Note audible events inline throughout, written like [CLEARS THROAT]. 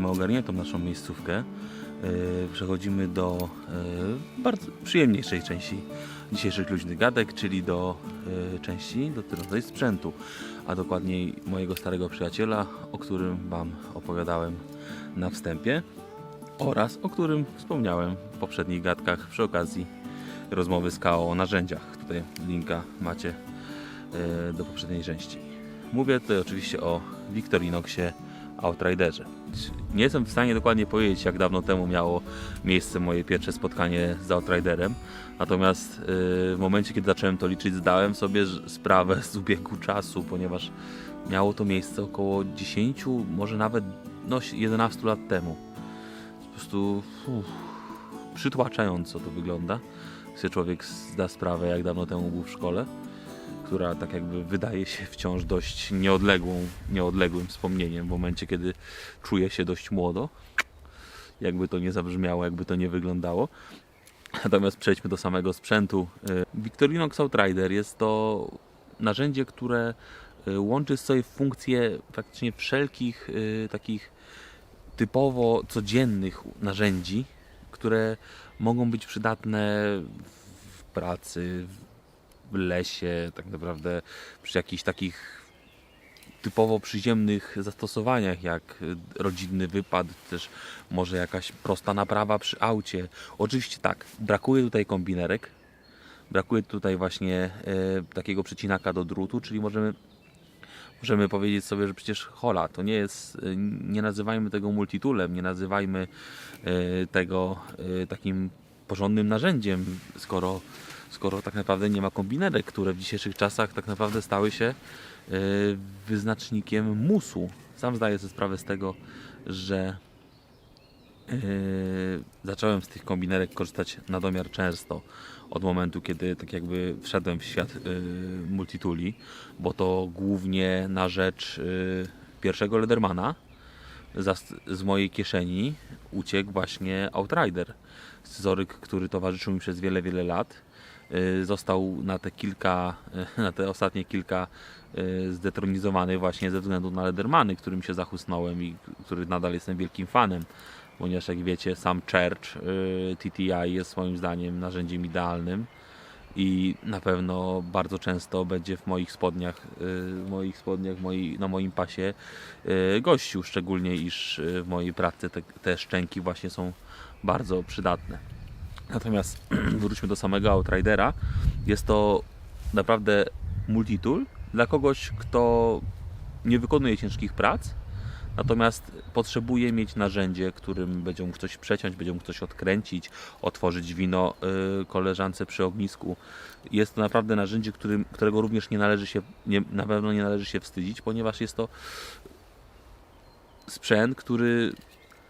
mamy ogarniętą naszą miejscówkę, e, przechodzimy do e, bardzo przyjemniejszej części dzisiejszych luźnych gadek, czyli do e, części dotyczącej sprzętu, a dokładniej mojego starego przyjaciela, o którym Wam opowiadałem na wstępie oraz o którym wspomniałem w poprzednich gadkach przy okazji rozmowy z KO o narzędziach. Tutaj linka macie do poprzedniej części. Mówię tutaj oczywiście o Victorinoxie Outriderze. Nie jestem w stanie dokładnie powiedzieć, jak dawno temu miało miejsce moje pierwsze spotkanie z Outriderem. Natomiast e, w momencie, kiedy zacząłem to liczyć, zdałem sobie sprawę z ubiegu czasu, ponieważ miało to miejsce około 10, może nawet no, 11 lat temu. Po prostu uff, przytłaczająco to wygląda. Sobie człowiek zda sprawę, jak dawno temu był w szkole, która tak jakby wydaje się wciąż dość nieodległą, nieodległym wspomnieniem w momencie, kiedy czuje się dość młodo. Jakby to nie zabrzmiało, jakby to nie wyglądało. Natomiast przejdźmy do samego sprzętu. Y, Victorinox Outrider jest to narzędzie, które y, łączy sobie funkcje praktycznie wszelkich y, takich typowo codziennych narzędzi, które mogą być przydatne w pracy, lesie, tak naprawdę przy jakichś takich typowo przyziemnych zastosowaniach, jak rodzinny wypad, też może jakaś prosta naprawa przy aucie. Oczywiście tak, brakuje tutaj kombinerek, brakuje tutaj właśnie e, takiego przecinaka do drutu, czyli możemy możemy powiedzieć sobie, że przecież hola, to nie jest, y, nie nazywajmy tego multitoolem, nie nazywajmy y, tego takim porządnym narzędziem, skoro, skoro tak naprawdę nie ma kombinerek, które w dzisiejszych czasach tak naprawdę stały się y, wyznacznikiem musu. Sam zdaję sobie sprawę z tego, że Yy, zacząłem z tych kombinerek korzystać na domiar często od momentu, kiedy tak jakby wszedłem w świat yy, multitooli, bo to głównie na rzecz pierwszego Ledermana z mojej kieszeni uciekł właśnie Outrider. Scyzoryk, który towarzyszył mi przez wiele, wiele lat. Yy, Został na te kilka, [LAUGHS] na te ostatnie kilka yy, zdetronizowany właśnie ze względu na Ledermany, którym się zachłysnąłem i który nadal jestem wielkim fanem ponieważ jak wiecie sam Church y, TTI jest moim zdaniem narzędziem idealnym i na pewno bardzo często będzie w moich spodniach, y, w moich spodniach moi, na moim pasie y, gościu, szczególnie iż y, w mojej pracy te, te szczęki właśnie są bardzo przydatne. Natomiast [CLEARS THROAT] wróćmy do samego Outridera. Jest to naprawdę multitool dla kogoś, kto nie wykonuje ciężkich prac, Natomiast potrzebuje mieć narzędzie, którym będzie mógł coś przeciąć, będzie mógł coś odkręcić, otworzyć wino y, koleżance przy ognisku. Jest to naprawdę narzędzie, którym, którego również nie należy się, nie, na pewno nie należy się wstydzić, ponieważ jest to sprzęt, który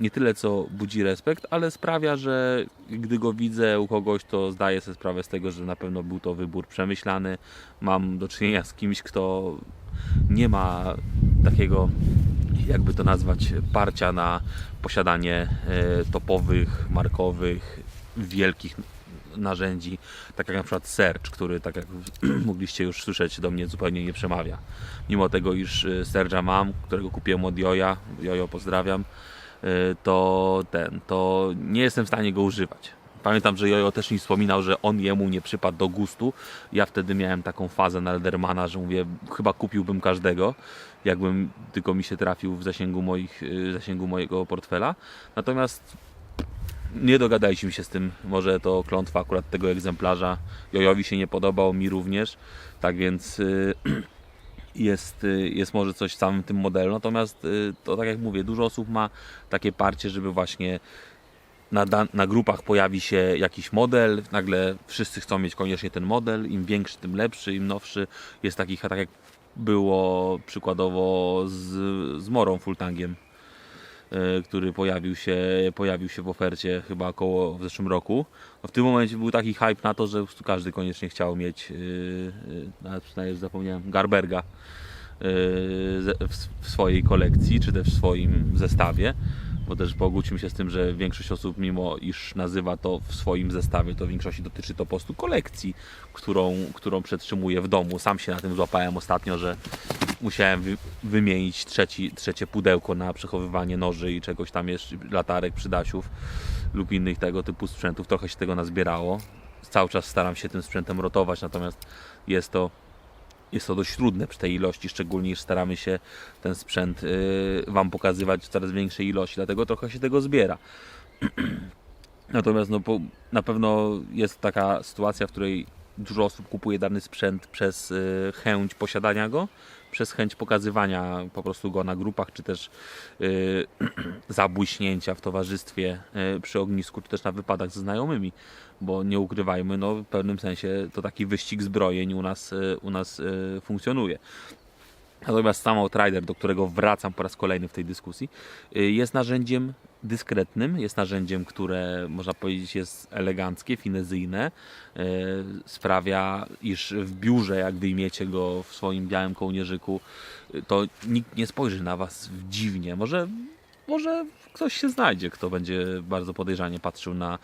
nie tyle co budzi respekt, ale sprawia, że gdy go widzę u kogoś, to zdaję sobie sprawę z tego, że na pewno był to wybór przemyślany. Mam do czynienia z kimś, kto nie ma takiego, jakby to nazwać, parcia na posiadanie e, topowych, markowych, wielkich narzędzi, tak jak na przykład Serge, który, tak jak [CLEARS THROAT] mogliście już słyszeć, do mnie zupełnie nie przemawia. Mimo tego, iż e, Serge'a mam, którego kupiłem od Joja, Jojo pozdrawiam, to ten, to nie jestem w stanie go używać. Pamiętam, że Jojo też mi wspominał, że on jemu nie przypadł do gustu. Ja wtedy miałem taką fazę na Eldermana, że mówię, chyba kupiłbym każdego, jakbym tylko mi się trafił w zasięgu, moich, w zasięgu mojego portfela. Natomiast nie dogadaliśmy się z tym, może to klątwa akurat tego egzemplarza. Jojowi się nie podobał, mi również. Tak więc y, [CLEARS THROAT] jest, y, jest może coś w samym tym modelu. Natomiast y, to tak jak mówię, dużo osób ma takie parcie, żeby właśnie na, na grupach pojawi się jakiś model, nagle wszyscy chcą mieć koniecznie ten model, im większy, tym lepszy, im nowszy. Jest takich, tak jak było przykładowo z, z Morą Fultangiem, który pojawił się, pojawił się w ofercie chyba około w zeszłym roku. No w tym momencie był taki hype na to, że każdy koniecznie chciał mieć, yy, yy, nawet przynajmniej zapomniałem, Garberga w swojej kolekcji, czy też w swoim zestawie bo też pogódźmy się z tym, że większość osób, mimo iż nazywa to w swoim zestawie, to w większości dotyczy to po prostu kolekcji, którą, którą przetrzymuję w domu. Sam się na tym złapałem ostatnio, że musiałem wy, wymienić trzeci, trzecie pudełko na przechowywanie noży i czegoś tam jeszcze, latarek, przydasiów lub innych tego typu sprzętów. Trochę się tego nazbierało. Cały czas staram się tym sprzętem rotować, natomiast jest to jest to dość trudne przy tej ilości, szczególnie iż staramy się ten sprzęt y, Wam pokazywać w coraz większej ilości, dlatego trochę się tego zbiera. [CLEARS THROAT] Natomiast no, na pewno jest taka sytuacja, w której dużo osób kupuje dany sprzęt przez y, chęć posiadania go, przez chęć pokazywania po prostu go na grupach, czy też y, [CLEARS THROAT] zabłyśnięcia w towarzystwie y, przy ognisku, czy też na wypadach ze znajomymi, bo nie ukrywajmy, no w pewnym sensie to taki wyścig zbrojeń u nas, y, u nas y, funkcjonuje. Natomiast sam Outrider, do którego wracam po raz kolejny w tej dyskusji, y, jest narzędziem dyskretnym, jest narzędziem, które można powiedzieć jest eleganckie, finezyjne, y, sprawia, iż w biurze, jak wyjmiecie go w swoim białym kołnierzyku, y, to nikt nie spojrzy na Was dziwnie. Może, może ktoś się znajdzie, kto będzie bardzo podejrzanie patrzył na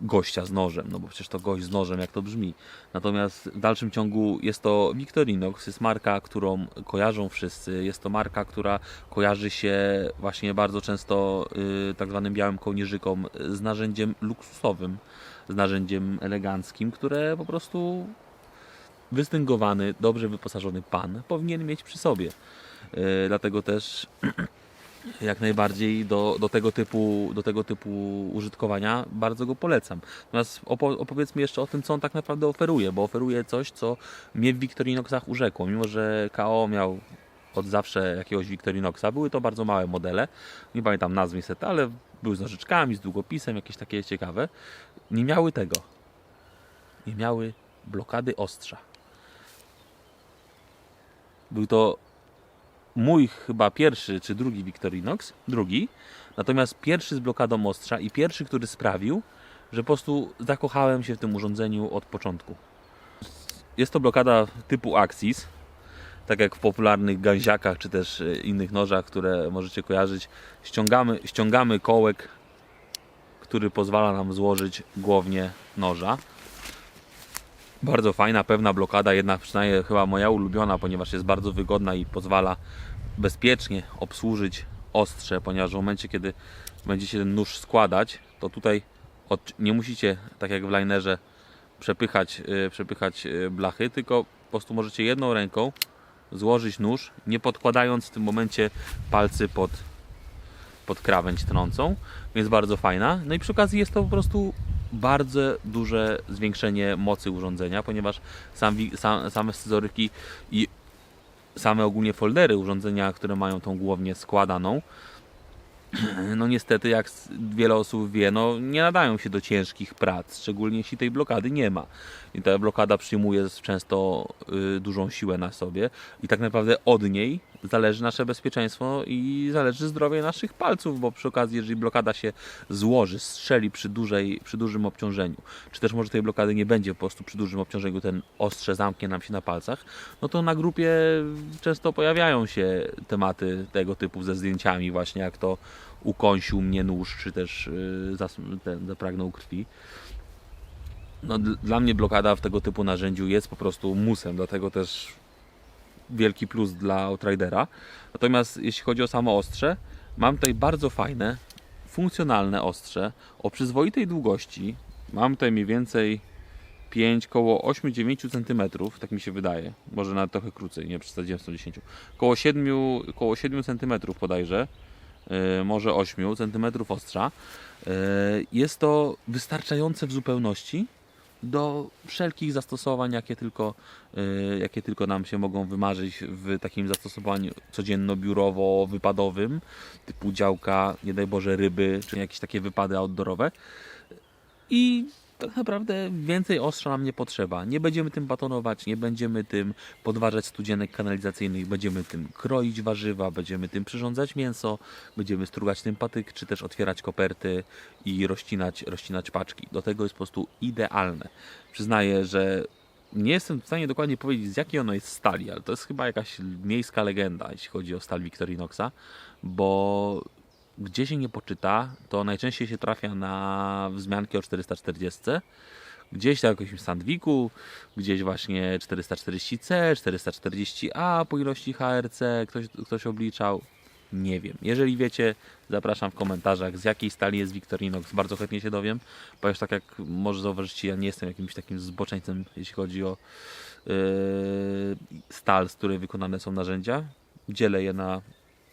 gościa z nożem, no bo przecież to gość z nożem, jak to brzmi. Natomiast w dalszym ciągu jest to Victorinox, jest marka, którą kojarzą wszyscy, jest to marka, która kojarzy się właśnie bardzo często y, tak zwanym białym kołnierzykom z narzędziem luksusowym, z narzędziem eleganckim, które po prostu wystyngowany, dobrze wyposażony pan powinien mieć przy sobie. Y, dlatego też [CLEARS THROAT] jak najbardziej do, do, tego typu, do tego typu użytkowania bardzo go polecam. Natomiast opo opowiedzmy jeszcze o tym, co on tak naprawdę oferuje, bo oferuje coś, co mnie w Victorinoxach urzekło. Mimo, że KO miał od zawsze jakiegoś Victorinoxa, były to bardzo małe modele, nie pamiętam nazw niestety, ale były z nożyczkami, z długopisem, jakieś takie ciekawe. Nie miały tego. Nie miały blokady ostrza. Był to mój chyba pierwszy czy drugi Victorinox, drugi, natomiast pierwszy z blokadą ostrza i pierwszy, który sprawił, że po prostu zakochałem się w tym urządzeniu od początku. Jest to blokada typu Axis, tak jak w popularnych ganziakach czy też e, innych nożach, które możecie kojarzyć. Ściągamy, ściągamy kołek, który pozwala nam złożyć głownię noża. Bardzo fajna, pewna blokada, jednak przynajmniej chyba moja ulubiona, ponieważ jest bardzo wygodna i pozwala bezpiecznie obsłużyć ostrze, ponieważ w momencie, kiedy będziecie ten nóż składać, to tutaj nie musicie, tak jak w linerze, przepychać, yy, przepychać yy, blachy, tylko po prostu możecie jedną ręką złożyć nóż, nie podkładając w tym momencie palcy pod, pod krawędź trącą, więc bardzo fajna. No i przy okazji jest to po prostu bardzo duże zwiększenie mocy urządzenia, ponieważ sam, sam, same scyzoryki i same ogólnie foldery urządzenia, które mają tą głownię składaną, [CLEARS THROAT] no niestety, jak wiele osób wie, no nie nadają się do ciężkich prac, szczególnie jeśli tej blokady nie ma. I ta blokada przyjmuje często y, dużą siłę na sobie i tak naprawdę od niej zależy nasze bezpieczeństwo i zależy zdrowie naszych palców, bo przy okazji, jeżeli blokada się złoży, strzeli przy, dużej, przy dużym obciążeniu, czy też może tej blokady nie będzie po prostu przy dużym obciążeniu, ten ostrze zamknie nam się na palcach, no to na grupie często pojawiają się tematy tego typu ze zdjęciami właśnie, jak to ukąsił mnie nóż, czy też ten, zapragnął krwi. No, dl- dla mnie blokada w tego typu narzędziu jest po prostu musem, dlatego też wielki plus dla Outridera. Natomiast jeśli chodzi o samo ostrze, mam tutaj bardzo fajne, funkcjonalne ostrze o przyzwoitej długości. Mam tutaj mniej więcej 5, koło 8-9 cm, tak mi się wydaje. Może nawet trochę krócej, nie przesadziłem z tą 10. Koło 7, koło 7 cm bodajże, yy, może 8 cm ostrza. Yy, Jest to wystarczające w zupełności do wszelkich zastosowań, jakie tylko, y, jakie tylko nam się mogą wymarzyć w takim zastosowaniu codzienno-biurowo-wypadowym, typu działka, nie daj Boże, ryby, czy jakieś takie wypady outdoorowe. I tak naprawdę więcej ostrza nam nie potrzeba. Nie będziemy tym batonować, nie będziemy tym podważać studzienek kanalizacyjnych, będziemy tym kroić warzywa, będziemy tym przyrządzać mięso, będziemy strugać tym patyk, czy też otwierać koperty i rozcinać, rozcinać paczki. Do tego jest po prostu idealne. Przyznaję, że nie jestem w stanie dokładnie powiedzieć z jakiej ono jest stali, ale to jest chyba jakaś miejska legenda, jeśli chodzi o stal Victorinoxa, bo gdzie się nie poczyta, to najczęściej się trafia na wzmianki o 440. Gdzieś w jakimś Sandwiku, gdzieś właśnie 440C, 440A po ilości HRC, ktoś, ktoś obliczał. Nie wiem. Jeżeli wiecie, zapraszam w komentarzach, z jakiej stali jest Victorinox. Bardzo chętnie się dowiem, ponieważ tak jak może zauważycie, ja nie jestem jakimś takim zboczeńcem, jeśli chodzi o yy, stal, z której wykonane są narzędzia. Dzielę je na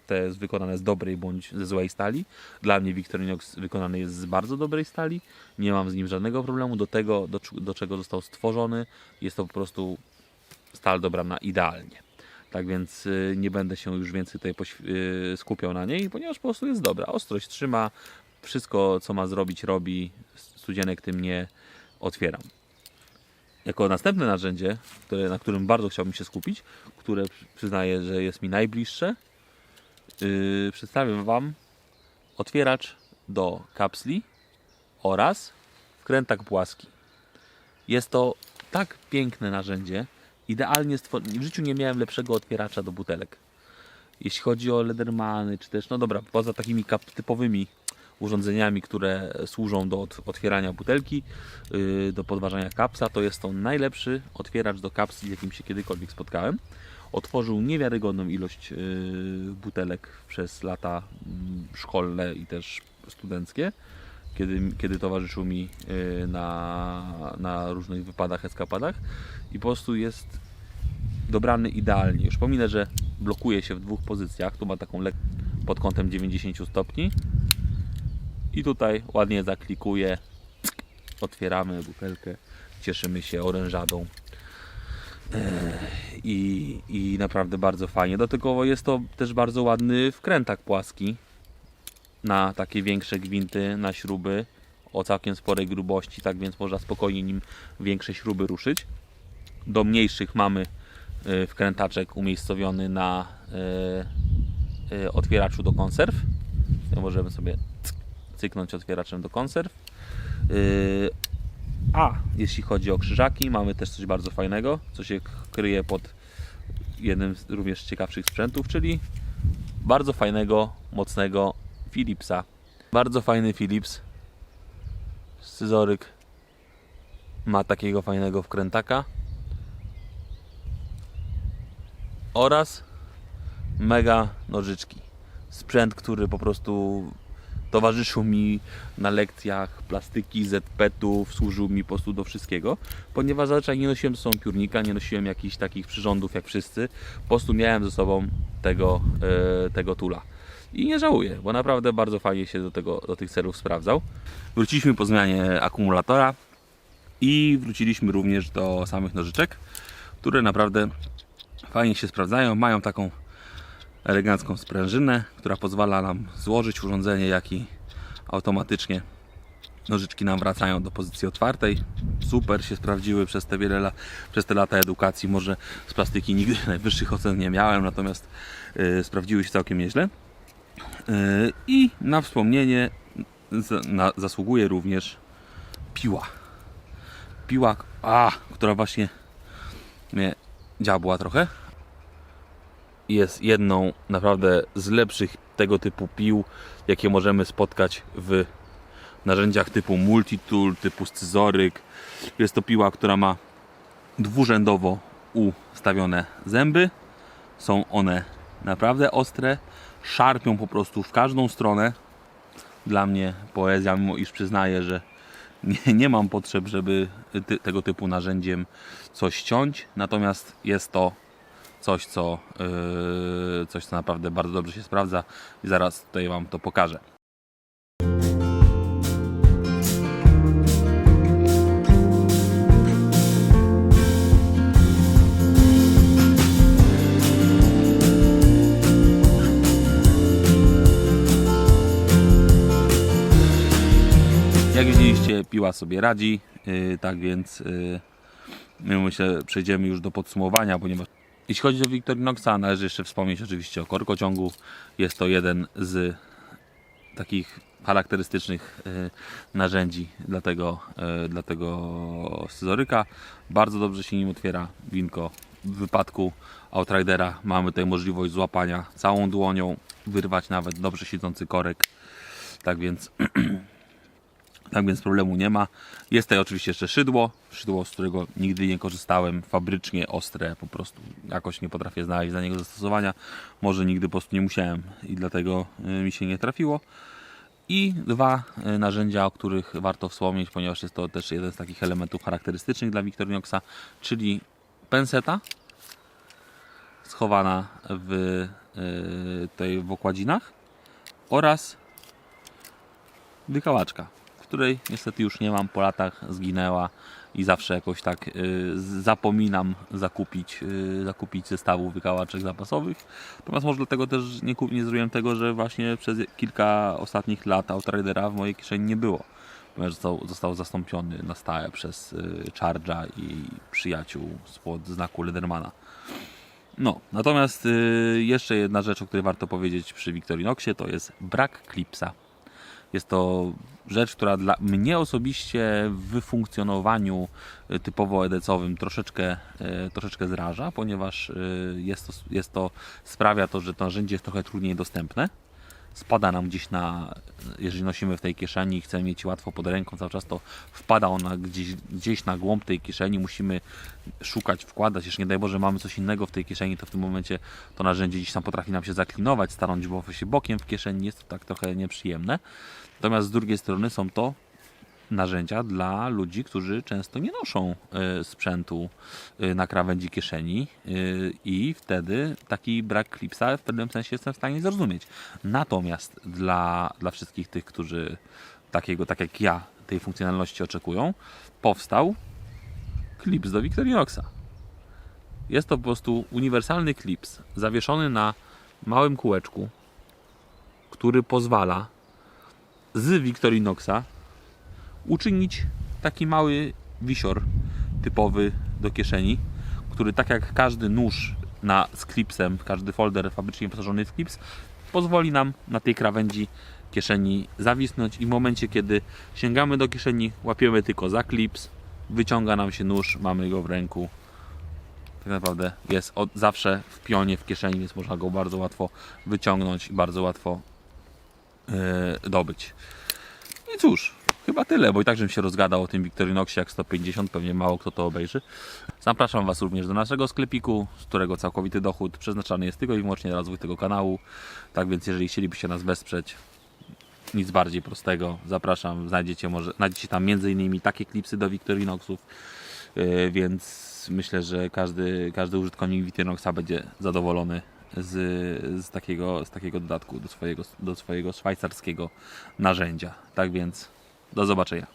te wykonane z dobrej bądź ze złej stali. Dla mnie Victorinox wykonany jest z bardzo dobrej stali. Nie mam z nim żadnego problemu. Do tego, do, do czego został stworzony, jest to po prostu stal dobrana idealnie. Tak więc y, nie będę się już więcej tutaj y, skupiał na niej, ponieważ po prostu jest dobra. Ostrość trzyma, wszystko co ma zrobić robi, studzienek tym nie otwieram. Jako następne narzędzie, które, na którym bardzo chciałbym się skupić, które przy- przyznaję, że jest mi najbliższe, yy, przedstawię Wam otwieracz do kapsli oraz wkrętak płaski. Jest to tak piękne narzędzie, idealnie stworzone. W życiu nie miałem lepszego otwieracza do butelek. Jeśli chodzi o Ledermany, czy też, no dobra, poza takimi typowymi urządzeniami, które służą do ot- otwierania butelki, yy, do podważania kapsa, to jest to najlepszy otwieracz do kapsli, jakim się kiedykolwiek spotkałem. Otworzył niewiarygodną ilość yy, butelek przez lata mm, szkolne i też studenckie, kiedy, kiedy towarzyszył mi yy, na, na różnych wypadach, eskapadach i po prostu jest dobrany idealnie. Już pominę, że blokuje się w dwóch pozycjach. Tu ma taką lek pod kątem 90 stopni. I tutaj ładnie zaklikuje. Otwieramy butelkę. Cieszymy się orężadą. I, I naprawdę bardzo fajnie. Dodatkowo jest to też bardzo ładny wkrętak płaski na takie większe gwinty, na śruby o całkiem sporej grubości, tak więc można spokojnie nim większe śruby ruszyć. Do mniejszych mamy y, wkrętaczek umiejscowiony na y, y, otwieraczu do konserw. Możemy sobie cyk- cyknąć otwieraczem do konserw. A jeśli chodzi o krzyżaki, mamy też coś bardzo fajnego, co się kryje pod jednym z również ciekawszych sprzętów, czyli bardzo fajnego, mocnego Philipsa. Bardzo fajny Philips. Scyzoryk ma takiego fajnego wkrętaka. oraz mega nożyczki. Sprzęt, który po prostu towarzyszył mi na lekcjach plastyki, ZP-ów, służył mi po prostu do wszystkiego, ponieważ zazwyczaj nie nosiłem ze sobą piórnika, nie nosiłem jakichś takich przyrządów jak wszyscy, po prostu miałem ze sobą tego, e, tego tula. I nie żałuję, bo naprawdę bardzo fajnie się do, tego, do tych celów sprawdzał. Wróciliśmy po zmianie akumulatora i wróciliśmy również do samych nożyczek, które naprawdę fajnie się sprawdzają. Mają taką elegancką sprężynę, która pozwala nam złożyć urządzenie, jak i automatycznie nożyczki nam wracają do pozycji otwartej. Super się sprawdziły przez te wiele lat, przez te lata edukacji. Może z plastyki nigdy [LAUGHS] najwyższych ocen nie miałem, natomiast yy, sprawdziły się całkiem nieźle. Yy, I na wspomnienie z, na, zasługuje również piła. Piła, a, która właśnie mnie dziabła trochę. Jest jedną naprawdę z lepszych tego typu pił, jakie możemy spotkać w narzędziach typu multitool, typu scyzoryk. Jest to piła, która ma dwurzędowo ustawione zęby. Są one naprawdę ostre, szarpią po prostu w każdą stronę. Dla mnie poezja, mimo iż przyznaję, że [LAUGHS] nie, nie mam potrzeb, żeby ty, tego typu narzędziem coś ciąć, natomiast jest to coś, co, yy, coś, co naprawdę bardzo dobrze się sprawdza i zaraz tutaj Wam to pokażę. Jak widzieliście, piła sobie radzi, yy, tak więc yy, my myślę przejdziemy już do podsumowania, ponieważ jeśli chodzi o Victorinoxa, należy jeszcze wspomnieć oczywiście o korkociągu. Jest to jeden z takich charakterystycznych yy, narzędzi dla tego, yy, dla tego scyzoryka. Bardzo dobrze się nim otwiera winko. W wypadku Outridera mamy tutaj możliwość złapania całą dłonią wyrwać nawet dobrze siedzący korek. Tak więc [CLEARS THROAT] tak więc problemu nie ma. Jest tutaj oczywiście jeszcze szydło, szydło, z którego nigdy nie korzystałem, fabrycznie ostre, po prostu jakoś nie potrafię znaleźć dla niego zastosowania. Może nigdy po prostu nie musiałem i dlatego y, mi się nie trafiło. I dwa y, narzędzia, o których warto wspomnieć, ponieważ jest to też jeden z takich elementów charakterystycznych dla Victorinoxa, czyli penseta schowana w y, tej w okładzinach oraz wykałaczka, której niestety już nie mam, po latach zginęła i zawsze jakoś tak y, zapominam zakupić, y, zakupić zestawów wykałaczek zapasowych. Natomiast może dlatego też nie, nie zrobiłem tego, że właśnie przez kilka ostatnich lat Outridera w mojej kieszeni nie było. Ponieważ został, został zastąpiony na stałe przez y, Charge'a i przyjaciół spod znaku Ledermana. No, natomiast jeszcze jedna rzecz, o której warto powiedzieć przy Victorinoxie, to jest brak klipsa. Jest to rzecz, która dla mnie osobiście w funkcjonowaniu y, typowo edecowym troszeczkę, y, troszeczkę zraża, ponieważ y, jest to, jest to, sprawia to, że to narzędzie jest trochę trudniej dostępne. Spada nam gdzieś na, jeżeli nosimy w tej kieszeni i chcemy mieć łatwo pod ręką, cały czas to wpada ona gdzieś, gdzieś na głąb tej kieszeni, musimy szukać, wkładać, jeszcze nie daj Boże mamy coś innego w tej kieszeni, to w tym momencie to narzędzie gdzieś tam potrafi nam się zaklinować, stanąć się bokiem w kieszeni, jest to tak trochę nieprzyjemne. Natomiast z drugiej strony są to narzędzia dla ludzi, którzy często nie noszą e, sprzętu e, na krawędzi kieszeni e, i wtedy taki brak klipsa w pewnym sensie jestem w stanie zrozumieć. Natomiast dla, dla wszystkich tych, którzy takiego, tak jak ja, tej funkcjonalności oczekują, powstał klips do Victorinoxa. Jest to po prostu uniwersalny klips zawieszony na małym kółeczku, który pozwala z Victorinoxa uczynić taki mały wisior typowy do kieszeni, który tak jak każdy nóż na, z klipsem, każdy folder fabrycznie wyposażony w klips, pozwoli nam na tej krawędzi kieszeni zawisnąć i w momencie, kiedy sięgamy do kieszeni, łapiemy tylko za klips, wyciąga nam się nóż, mamy go w ręku. Tak naprawdę jest od, zawsze w pionie w kieszeni, więc można go bardzo łatwo wyciągnąć i bardzo łatwo e, dobyć. I cóż, chyba tyle, bo i tak żebym się rozgadał o tym Victorinoxie jak 150, pewnie mało kto to obejrzy. Zapraszam Was również do naszego sklepiku, z którego całkowity dochód przeznaczany jest tylko i wyłącznie na rozwój tego kanału. Tak więc jeżeli chcielibyście nas wesprzeć, nic bardziej prostego, zapraszam, znajdziecie, może, znajdziecie tam m.in. takie klipsy do Victorinoxów, yy, więc myślę, że każdy, każdy użytkownik Victorinoxa będzie zadowolony z, z, takiego, z takiego dodatku do swojego, do swojego szwajcarskiego narzędzia. Tak więc do zobaczenia.